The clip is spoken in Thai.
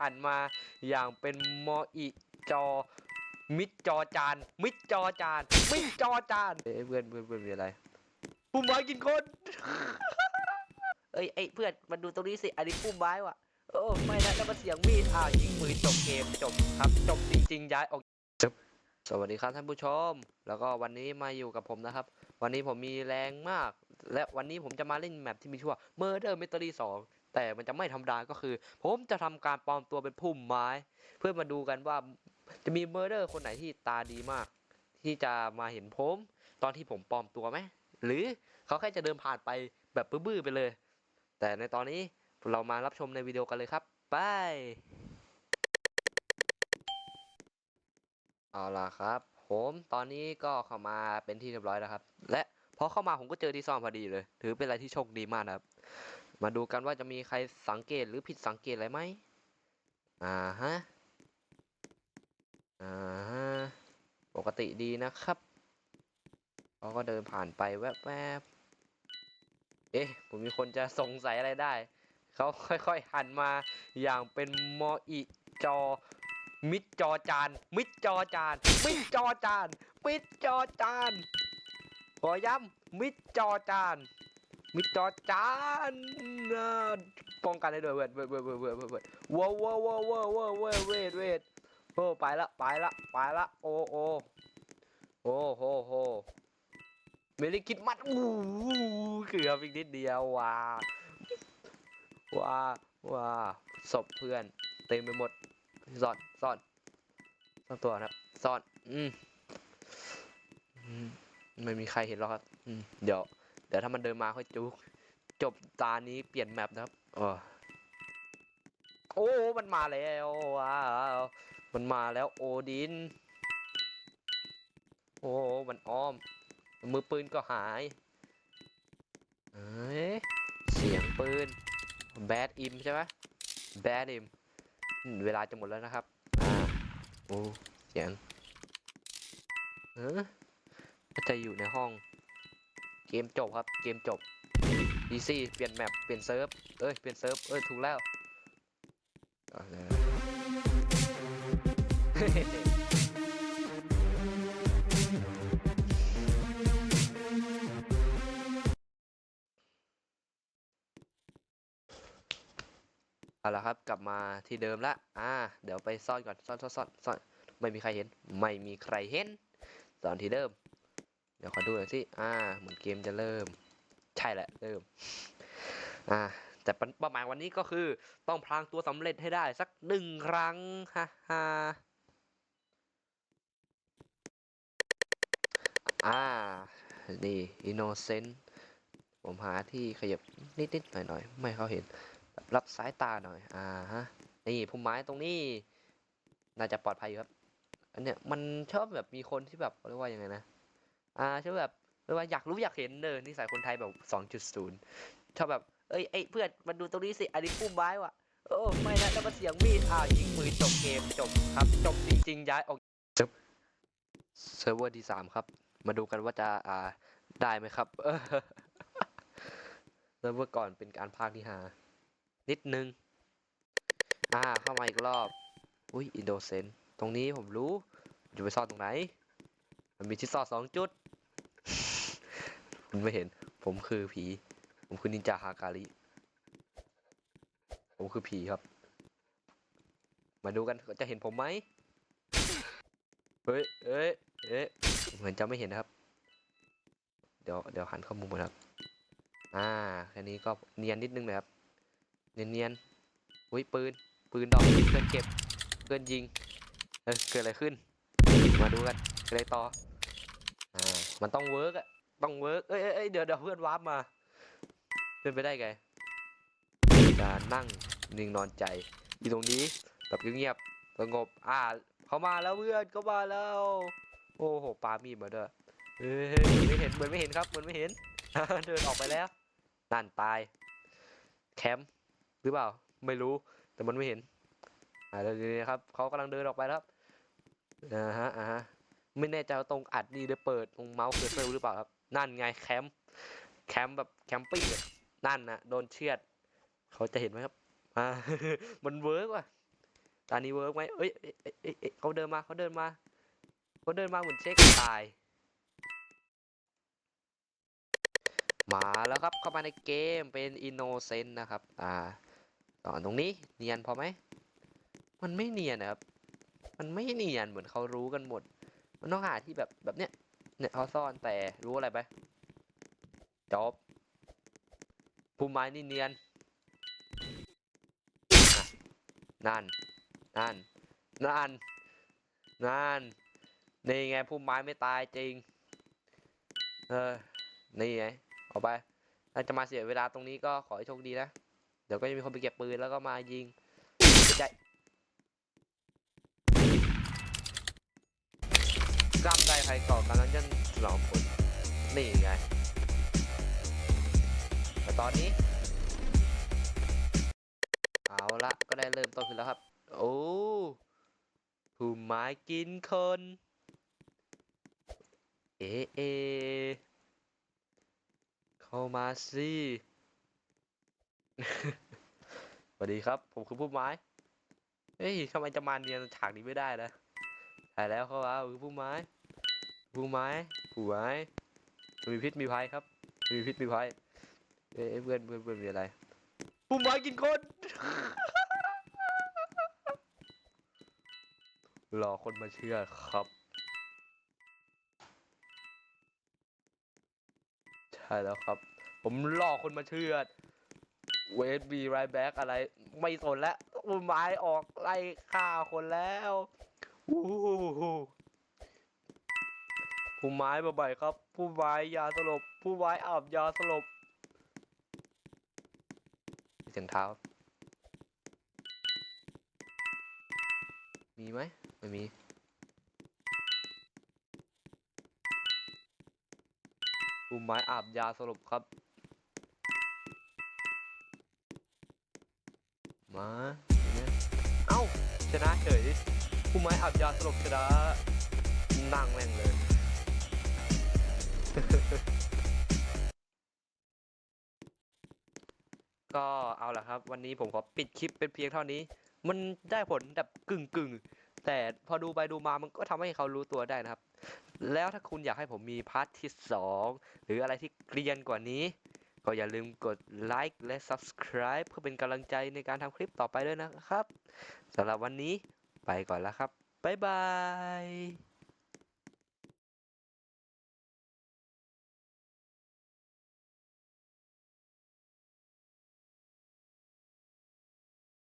หันมาอย่างเป็นมออีจอ มิดจอจาน มิดจอจาน มิดจอจานเอ้ยเพื่อนเพื่อนเพื่อนมีอะไรปุ่มไม้กินคน เอ้ยไอ้เพื่อนมาดูตรงนี้สิ อันนี้ปุ่มไม้ว่ะ โอ้ไม่นะแล้วก็เสียงมีดอ้าวยิงปืนจบเกมจบครับจบจริงๆย้ายออกจบสวัสดีครับท่านผู้ชม แล้วก็วันนี้มาอยู่กับผมนะครับ วันนี้ผมมีแรงมาก และวันนี้ผมจะมาเล่นแมปที่มีชื่อว่า Murder Mystery 2 แต่มันจะไม่ธรรมดาก็คือ ผมจะทำการปลอมตัวเป็นพุ่มไม้ เพื่อมาดูกันว่าจะมีเมอร์เดอร์คนไหนที่ตาดีมาก ที่จะมาเห็นผม ตอนที่ผมปลอมตัวไหมหรือเขาแค่จะเดินผ่านไปแบบบื้อๆไปเลย แต่ในตอนนี้เรามารับชมในวิดีโอกันเลยครับไปเอาล่ะครับ ผมตอนนี้ก็เข้ามาเป็นที่เรียบร้อยแล้วครับ และพอเข้ามาผมก็เจอที่ซ่อนพอดีเลย ถือเป็นอะไรที่โชคดีมากนะครับ มาดูกันว่าจะมีใครสังเกตหรือผิดสังเกตอะไรไหมอ่าฮะ อ่าฮะ ปกติดีนะครับเขาก็เดินผ่านไปแวบๆ เอ๊ะ ผมมีคนจะสงสัยอะไรได้ เขาค่อยๆ หันมาอย่างเป็นมออีจอ มิดจอจาน มิดจอจาน มิดจอจาน มิดจอจาน ขอย้ำมิดจอจาน มิดจอจานป้องกันได้ด้วยเว้ยเว้ยเว้ยเว้ยเว้ยเว้ยเว้ยว้าวว้าวว้าวว้าวว้าวเว้ยเว้ยเว้ยโอ้ไปละไปละไปละโอ้โอ้โอ้โหโหไม่ได้คิดมัดอู้หูเกือบอีกนิดเดียวว้าว้าว้าศพเพื่อนเต็มไปหมดซ่อนซ่อนซ่อนตัวครับซ่อนอืมไม่มีใครเห็นหรอกครับเดี๋ยว เดี๋ยวถ้ามันเดินมาค่อยจุกจบตานี้เปลี่ยนแมปนะครับเออโอ้ มันมาแล้วว้าวมันมาแล้วโอดิน โอ้ มันอ้อม มือปืนก็หายเอ้ย เสียงปืน แบดอิมใช่ไหมแบดอิม เวลาจะหมดแล้วนะครับ โอ้ เสียงเออก็จะอยู่ในห้อง เกมจบครับ เกมจบ DC เปลี่ยนแมปเปลี่ยนเซิร์ฟ เอ้ย เปลี่ยนเซิร์ฟ เอ้ย ถูกแล้วเอาลยเอาละครับ กลับมาที่เดิมละ อ่า เดี๋ยวไปซ่อนก่อน ซ่อนซ่อนซ่อนซ่อนไม่มีใครเห็น ไม่มีใครเห็นซ่อนที่เดิม เดี๋ยวขอดูหน่อยสิ อ่า เหมือนเกมจะเริ่ม ใช่แหละ เริ่ม อ่า แต่ปเป้าหมายวันนี้ก็คือ ต้องพลางตัวสำเร็จให้ได้สักหนึ่งครั้งฮ่าฮ่าอ่า นี่ innocent ผมหาที่ขยับนิดๆหน่อยๆ ไม่เขาเห็น รับสายตาหน่อย อ่าฮะ นี่พุ่มไม้ตรงนี้ น่าจะปลอดภัยอยู่ครับ อันเนี้ยมันชอบแบบมีคนที่แบบเรียกว่ายังไงนะ อ่าชอบแบบเรียกว่าอยากรู้อยากเห็นเนอนิสัยคนไทยแบบสองจุดศูนย์ชอบแบบเอ้ยไอ้เพื่อนมาดูตรงนี้สิอันนี้พุ่มไม้ว่ะโอ้ไม่นะแล้วก็เสียงมีดอ้าวยิงปืนจบเกมจบครับ จบจริงๆย้ายออกจบเซิร์ฟเวอร์ที่สามครับ มาดูกันว่าจะอ่าได้ไหมครับเซิร์ฟเวอร์ก่อนเป็นการพากย์ที่หานิดนึง อ่าเข้ามาอีกรอบ อุ้ยอินโดเซนตรงนี้ผมรู้จะไปซ่อนตรงไหน มันมีที่ซ่อนสองจุด คุณไม่เห็น ผมคือผี ผมคือนินจาฮาการิผมคือผีครับ มาดูกันจะเห็นผมไหมเฮ้ยเอ้ยเอ๊ะเหมือนจะไม่เห็นนะครับ เดี๋ยวเดี๋ยวหันเข้ามุมก่อนครับ อ่าแค่นี้ก็เนียนนิดนึงนะครับ เนียนเนียนๆอุ้ยปืน ปืนดอกเพื่อนเก็บ เพื่อนยิง เออเกิดอะไรขึ้น มาดูกันเกิดอะไรต่อ อ่า มันต้องเวิร์กอะ ต้องเวิร์กเอ้ยเอ้ยเดี๋ยวเดี๋ยวเพื่อนวาร์ปมา เป็นไปได้ไงจะนั่งนิ่งนอนใจ อยู่ตรงนี้แบบเงียบสงบ อ่า เขามาแล้วเพื่อนเขามาแล้ว โอ้โหปามีดมาด้วยเอ้ยเหมือนไม่เห็นเหมือนไม่เห็นครับเหมือนไม่เห็น เดินออกไปแล้ว นั่นตาย แคมป์หรือเปล่า ไม่รู้ แต่มันไม่เห็น อ่าเดี๋ยวนี้ครับเขากำลังเดินออกไปแล้วครับอ่าฮะอ่าฮะไม่แน่ใจว่าตรงอัดนี่ได้เปิดตรงเมาส์เคอร์เซอร์หรือเปล่าครับ นั่นไงแคมป์แคมป์แบบแคมปิ้งนั่นนะโดนเชือด เขาจะเห็นไหมครับอ่ามันเวิร์กว่ะตานี้เวิร์กไหมเอ้ยเอ้ยเอ้ยเอ้ยเอ้ยเขาเดินมาเขาเดินมาเขาเดินมาเหมือนเช็คตาย มาแล้วครับเข้ามาในเกมเป็นอินโนเซนต์นะครับ อ่าต่อตรงนี้เนียนพอไหม มันไม่เนียนนะครับ มันไม่เนียนเหมือนเขารู้กันหมด มันต้องหาที่แบบแบบเนี้ย เนี่ยเขาซ่อนแต่รู้อะไรไปจบภูมิไม้นี่เนียน นั่น นั่น นั่น นั่น นี่ไงภูมิไม้ไม่ตายจริง เออ นี่ไงเอาไปถ้าจะมาเสียเวลาตรงนี้ก็ขอให้โชคดีนะ เดี๋ยวก็จะมีคนไปเก็บปืนแล้วก็มายิง กล้ามใจใครก่อกำลังจะฉลองผลนี่ไงแต่ตอนนี้ เอาละก็ได้เริ่มต้นขึ้นแล้วครับ โอ้ผู้ไม้กินคน เอเอ เข้ามาสิสวัสดีครับ ผมคือผู้ไม้ เฮ้ยทำไมจะมาเนียนฉากนี้ไม่ได้นะายแล้วเข้ามาผู้ไม้ผู้ไม้ผู้ไม้มีพิษมีภัยครับ มีพิษมีภัยเอ้เพื่อนเพื่อนเพื่อนมีอะไรผู้ไม้กินคนรอคนมาเชื่อครับ ใช่แล้วครับ ผมรอคนมาเชื่อดเวทบีไรแบ็กอะไร ไม่สนแล้วผู้ไม้ออกไล่ฆ่าคนแล้ว อู้หูผู้ไม้บ่อยครับ ผู้ไม้ยาสลบ ผู้ไม้อาบยาสลบเสียงเท้า มีไหมไม่มีผู้ไม้อาบยาสลบครับมาเนี่ยเอ้า ชนะเฉย ผู้ไม้อาบยาสลบชนะนั่งแม่งเลย ก็เอาละครับ วันนี้ผมขอปิดคลิปเป็นเพียงเท่านี้ มันได้ผลแบบกึ่งกึ่งแต่พอดูไปดูมามันก็ทำให้เขารู้ตัวได้นะครับ แล้วถ้าคุณอยากให้ผมมีพาร์ทที่สองหรืออะไรที่เกรียนกว่านี้ ก็อย่าลืมกดไลค์และ Subscribe เพื่อเป็นกำลังใจในการทำคลิปต่อไปด้วยนะครับสำหรับวันนี้ ไปก่อนแล้วครับ บ๊ายบาย